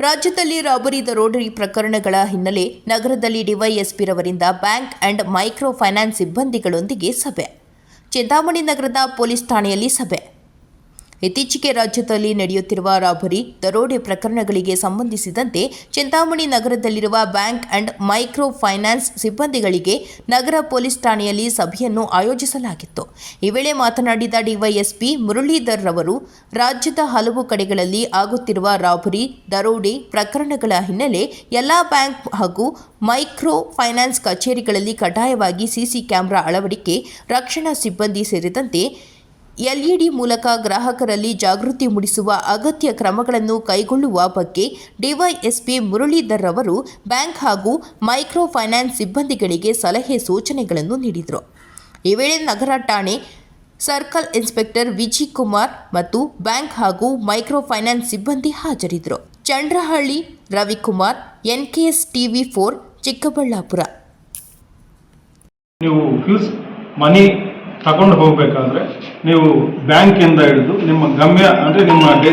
ರಾಜ್ಯದಲ್ಲಿ ರಾಬರಿ ರೋಡರಿ ಪ್ರಕರಣಗಳ ಹಿನ್ನೆಲೆ ನಗರದಲ್ಲಿ ಡಿವೈಎಸ್ಪಿರವರಿಂದ ಬ್ಯಾಂಕ್ ಅಂಡ್ ಮೈಕ್ರೋ ಫೈನಾನ್ಸ್ ಸಿಬ್ಬಂದಿಗಳೊಂದಿಗೆ ಸಭೆ. ಚಿಂತಾಮಣಿ ನಗರದ ಪೊಲೀಸ್ ಠಾಣೆಯಲ್ಲಿ ಸಭೆ. ಇತ್ತೀಚೆಗೆ ರಾಜ್ಯದಲ್ಲಿ ನಡೆಯುತ್ತಿರುವ ರಾಬರಿ, ದರೋಡೆ ಪ್ರಕರಣಗಳಿಗೆ ಸಂಬಂಧಿಸಿದಂತೆ ಚಿಂತಾಮಣಿ ನಗರದಲ್ಲಿರುವ ಬ್ಯಾಂಕ್ ಅಂಡ್ ಮೈಕ್ರೋ ಫೈನಾನ್ಸ್ ಸಿಬ್ಬಂದಿಗಳಿಗೆ ನಗರ ಪೊಲೀಸ್ ಠಾಣೆಯಲ್ಲಿ ಸಭೆಯನ್ನು ಆಯೋಜಿಸಲಾಗಿತ್ತು. ಈ ವೇಳೆ ಮಾತನಾಡಿದ ಡಿವೈಎಸ್ಪಿ ಮುರಳೀಧರ್ ರವರು, ರಾಜ್ಯದ ಹಲವು ಕಡೆಗಳಲ್ಲಿ ಆಗುತ್ತಿರುವ ರಾಬರಿ, ದರೋಡೆ ಪ್ರಕರಣಗಳ ಹಿನ್ನೆಲೆ ಎಲ್ಲಾ ಬ್ಯಾಂಕ್ ಹಾಗೂ ಮೈಕ್ರೋ ಫೈನಾನ್ಸ್ ಕಚೇರಿಗಳಲ್ಲಿ ಕಡ್ಡಾಯವಾಗಿ ಸಿಸಿ ಕ್ಯಾಮೆರಾ ಅಳವಡಿಕೆ, ರಕ್ಷಣಾ ಸಿಬ್ಬಂದಿ ಸೇರಿದಂತೆ ಎಲ್ಇಡಿ ಮೂಲಕ ಗ್ರಾಹಕರಲ್ಲಿ ಜಾಗೃತಿ ಮೂಡಿಸುವ ಅಗತ್ಯ ಕ್ರಮಗಳನ್ನು ಕೈಗೊಳ್ಳುವ ಬಗ್ಗೆ ಡಿವೈಎಸ್ಪಿ ಮುರಳೀಧರ್ ಅವರು ಬ್ಯಾಂಕ್ ಹಾಗೂ ಮೈಕ್ರೋ ಫೈನಾನ್ಸ್ ಸಿಬ್ಬಂದಿಗಳಿಗೆ ಸಲಹೆ ಸೂಚನೆಗಳನ್ನು ನೀಡಿದರು. ಈ ವೇಳೆ ನಗರ ಠಾಣೆ ಸರ್ಕಲ್ ಇನ್ಸ್ಪೆಕ್ಟರ್ ವಿಜಯ್ ಕುಮಾರ್ ಮತ್ತು ಬ್ಯಾಂಕ್ ಹಾಗೂ ಮೈಕ್ರೋ ಫೈನಾನ್ಸ್ ಸಿಬ್ಬಂದಿ ಹಾಜರಿದ್ದರು. Chandrahalli Ravikumar, NKS TV four, Chikkaballapur. ನೀವು ಫ್ಯೂಸ್ ಮನಿ ತಗೊಂಡು ಹೋಗಬೇಕಾದ್ರೆ ನೀವು ಬ್ಯಾಂಕಿಂದ ಹಿಡಿದು ನಿಮ್ಮ ಗಮ್ಯ, ಅಂದರೆ ನಿಮ್ಮ ಡೆ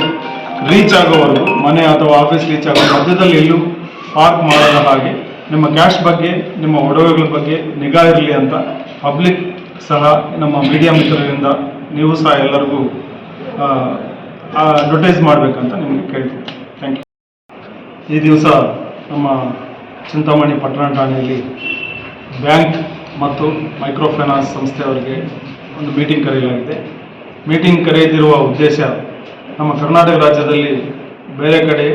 ರೀಚ್ ಆಗೋವರೆಗೂ, ಮನೆ ಅಥವಾ ಆಫೀಸ್ ರೀಚ್ ಆಗೋ ಮಧ್ಯದಲ್ಲಿ ಎಲ್ಲೂ ಪಾರ್ಕ್ ಮಾಡದ ಹಾಗೆ ನಿಮ್ಮ ಕ್ಯಾಶ್ ಬಗ್ಗೆ, ನಿಮ್ಮ ಒಡವೆಗಳ ಬಗ್ಗೆ ನಿಗಾ ಇರಲಿ ಅಂತ ಪಬ್ಲಿಕ್ ಸಹ ನಮ್ಮ ಮೀಡಿಯಾ ಮಿತ್ರರಿಂದ ನೀವು ಸಹ ಎಲ್ಲರಿಗೂ ಅಡ್ವರ್ಟೈಸ್ ಮಾಡಬೇಕಂತ ನಿಮಗೆ ಕೇಳ್ತೀನಿ. ಥ್ಯಾಂಕ್ ಯು ಈ ದಿವಸ ನಮ್ಮ ಚಿಂತಾಮಣಿ ಪಟ್ಟಣ ಠಾಣೆಯಲ್ಲಿ ಬ್ಯಾಂಕ್ ಮತ್ತು ಮೈಕ್ರೋ ಫೈನಾನ್ಸ್ ಸಂಸ್ಥೆಯವರಿಗೆ ಒಂದು ಮೀಟಿಂಗ್ ಕರೆಯಲಾಗಿದೆ. ಮೀಟಿಂಗ್ ಕರೆಯದಿರುವ ಉದ್ದೇಶ ನಮ್ಮ ಕರ್ನಾಟಕ ರಾಜ್ಯದಲ್ಲಿ ಬೇರೆ ಕಡೆ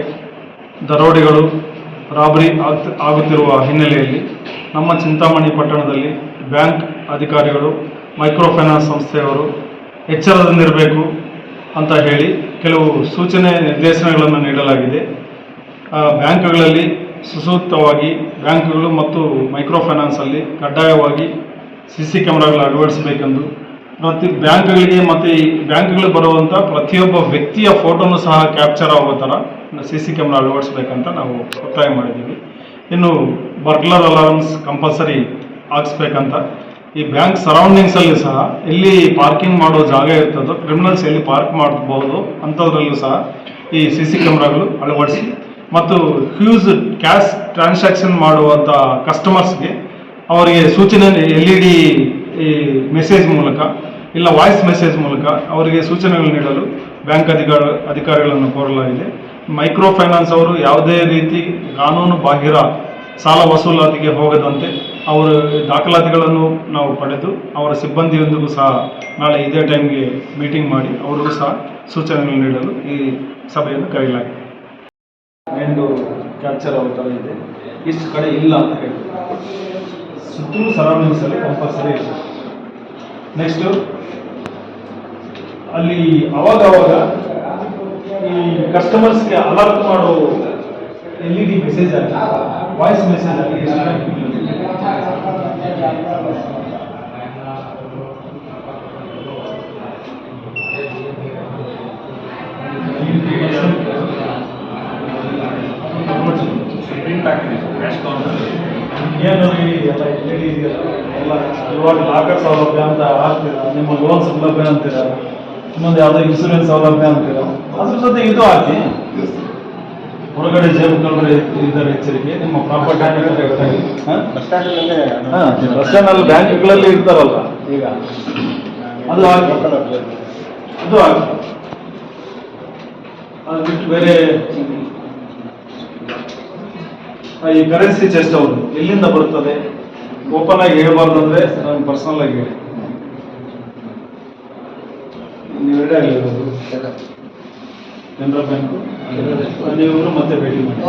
ದರೋಡೆಗಳು, ರಾಬರಿ ಆಗ್ತ ಆಗುತ್ತಿರುವ ಹಿನ್ನೆಲೆಯಲ್ಲಿ ನಮ್ಮ ಚಿಂತಾಮಣಿ ಪಟ್ಟಣದಲ್ಲಿ ಬ್ಯಾಂಕ್ ಅಧಿಕಾರಿಗಳು ಮೈಕ್ರೋ ಫೈನಾನ್ಸ್ ಸಂಸ್ಥೆಯವರು ಎಚ್ಚರದಿಂದಿರಬೇಕು ಅಂತ ಹೇಳಿ ಕೆಲವು ಸೂಚನೆ ನಿರ್ದೇಶನಗಳನ್ನು ನೀಡಲಾಗಿದೆ. ಬ್ಯಾಂಕ್ಗಳಲ್ಲಿ ಸುಸೂಕ್ತವಾಗಿ ಬ್ಯಾಂಕ್ಗಳು ಮತ್ತು ಮೈಕ್ರೋ ಫೈನಾನ್ಸಲ್ಲಿ ಕಡ್ಡಾಯವಾಗಿ ಸಿ ಸಿ ಕ್ಯಾಮ್ರಾಗಳು ಅಳವಡಿಸಬೇಕೆಂದು. ಪ್ರತಿ ಬ್ಯಾಂಕ್ಗಳಿಗೆ ಮತ್ತು ಈ ಬ್ಯಾಂಕ್ಗಳಿಗೆ ಬರುವಂಥ ಪ್ರತಿಯೊಬ್ಬ ವ್ಯಕ್ತಿಯ ಫೋಟೋನು ಸಹ ಕ್ಯಾಪ್ಚರ್ ಆಗೋ ಥರ ಸಿ ಸಿ ಕ್ಯಾಮ್ರಾ ಅಳವಡಿಸ್ಬೇಕಂತ ನಾವು ಒತ್ತಾಯ ಮಾಡಿದ್ದೀವಿ. ಇನ್ನು ಬರ್ಗ್ಲರ್ ಅಲಾರ್ಮ್ಸ್ ಕಂಪಲ್ಸರಿ ಹಾಕ್ಸ್ಬೇಕಂತ. ಈ ಬ್ಯಾಂಕ್ ಸರೌಂಡಿಂಗ್ಸಲ್ಲಿ ಸಹ ಎಲ್ಲಿ ಪಾರ್ಕಿಂಗ್ ಮಾಡೋ ಜಾಗ ಇರ್ತದೋ ಕ್ರಿಮಿನಲ್ಸ್ ಎಲ್ಲಿ ಪಾರ್ಕ್ ಮಾಡಬಹುದು ಅಂಥದ್ರಲ್ಲೂ ಸಹ ಈ ಸಿ ಸಿ ಕ್ಯಾಮ್ರಾಗಳು ಅಳವಡಿಸಿ ಮತ್ತು ಫ್ಯೂಸ್ ಕ್ಯಾಶ್ ಟ್ರಾನ್ಸಾಕ್ಷನ್ ಮಾಡುವಂಥ ಕಸ್ಟಮರ್ಸ್ಗೆ ಅವರಿಗೆ ಸೂಚನೆ ಎಲ್ ಇ ಡಿ ಮೆಸೇಜ್ ಮೂಲಕ, ಇಲ್ಲ ವಾಯ್ಸ್ ಮೆಸೇಜ್ ಮೂಲಕ ಅವರಿಗೆ ಸೂಚನೆಗಳು ನೀಡಲು ಬ್ಯಾಂಕ್ ಅಧಿಕಾರ, ಅಧಿಕಾರಿಗಳನ್ನು ಕೋರಲಾಗಿದೆ. ಮೈಕ್ರೋ ಫೈನಾನ್ಸ್ ಅವರು ಯಾವುದೇ ರೀತಿ ಕಾನೂನು ಬಾಹಿರ ಸಾಲ ವಸೂಲಾತಿಗೆ ಹೋಗದಂತೆ ಅವರ ದಾಖಲಾತಿಗಳನ್ನು ನಾವು ಪಡೆದು ಅವರ ಸಿಬ್ಬಂದಿಯೊಂದಿಗೂ ಸಹ ನಾಳೆ ಇದೇ ಟೈಮ್ಗೆ ಮೀಟಿಂಗ್ ಮಾಡಿ ಅವರಿಗೂ ಸಹ ಸೂಚನೆಗಳನ್ನು ನೀಡಲು ಈ ಸಭೆಯನ್ನು ಕರೆಯಲಾಗಿದೆ. ಮೈಂಡು ಕ್ಯಾಪ್ಚರ್ ಆಗೋ ಥರ ಇದೆ ಇಷ್ಟು ಕಡೆ ಇಲ್ಲ ಅಂತ ಹೇಳಿ ಸುತ್ತಲೂ ಸರೌಂಡಿಂಗ್ಸಲ್ಲಿ ಕಂಪಲ್ಸರಿ ಇದೆ ನೆಕ್ಸ್ಟು ಅಲ್ಲಿ ಅವಾಗ ಅವಾಗ ಈ ಕಸ್ಟಮರ್ಸ್ಗೆ ಅಲರ್ಟ್ ಮಾಡೋ ಎಲ್ ಇ ಡಿ ಮೆಸೇಜ್ ಆಗಿ ವಾಯ್ಸ್ ಮೆಸೇಜ್ ಆಗಿ ಎಷ್ಟು ಏನು ಈ ಎಲ್ಲ ಎಲ್ ಇ ಡಿ ಇದೆಯಲ್ಲ ಎಲ್ಲ ಇವಾಗ ಲಾಕರ್ ಸೌಲಭ್ಯ ಅಂತ ಹಾಕ್ತೀರಾ ನಿಮ್ಮ ಲೋನ್ ಸೌಲಭ್ಯ ಅಂತೀರಾ ಇನ್ನೊಂದು ಯಾವುದೋ ಇನ್ಸೂರೆನ್ಸ್ ಸೌಲಭ್ಯ ಅಂತೀರಾ ಅದ್ರ ಜೊತೆ ಇದು ಹಾಕಿ ಹೊರಗಡೆ ಜೇಬು ಕಳ್ಳರು ಇದ್ದಾರೆ ಎಚ್ಚರಿಕೆ ನಿಮ್ಮ ಪ್ರಾಪರ್ಟಿ ಬಸ್ ಸ್ಟ್ಯಾಂಡಲ್ಲಿ ಬ್ಯಾಂಕ್ಗಳಲ್ಲಿ ಇರ್ತಾರಲ್ಲ ಈಗ. ಅದು ಹಾಕಿ. ಅದು ಹಾಕಿ. ಅದು ಬಿಟ್ಟು ಬೇರೆ ಈ ಕರೆನ್ಸಿ ಚೆಸ್ಟ್ ಅವರು ಎಲ್ಲಿಂದ ಬರುತ್ತದೆ? ಓಪನ್ ಆಗಿ ಹೇಳಬಾರ್ದು ಅಂದ್ರೆ ನಾನು ಪರ್ಸನಲ್ ಆಗಿ ಹೇಳಿ. ಕೆನರಾ ಬ್ಯಾಂಕು ನೀವು ಮತ್ತೆ ಭೇಟಿ ಮಾಡಿ.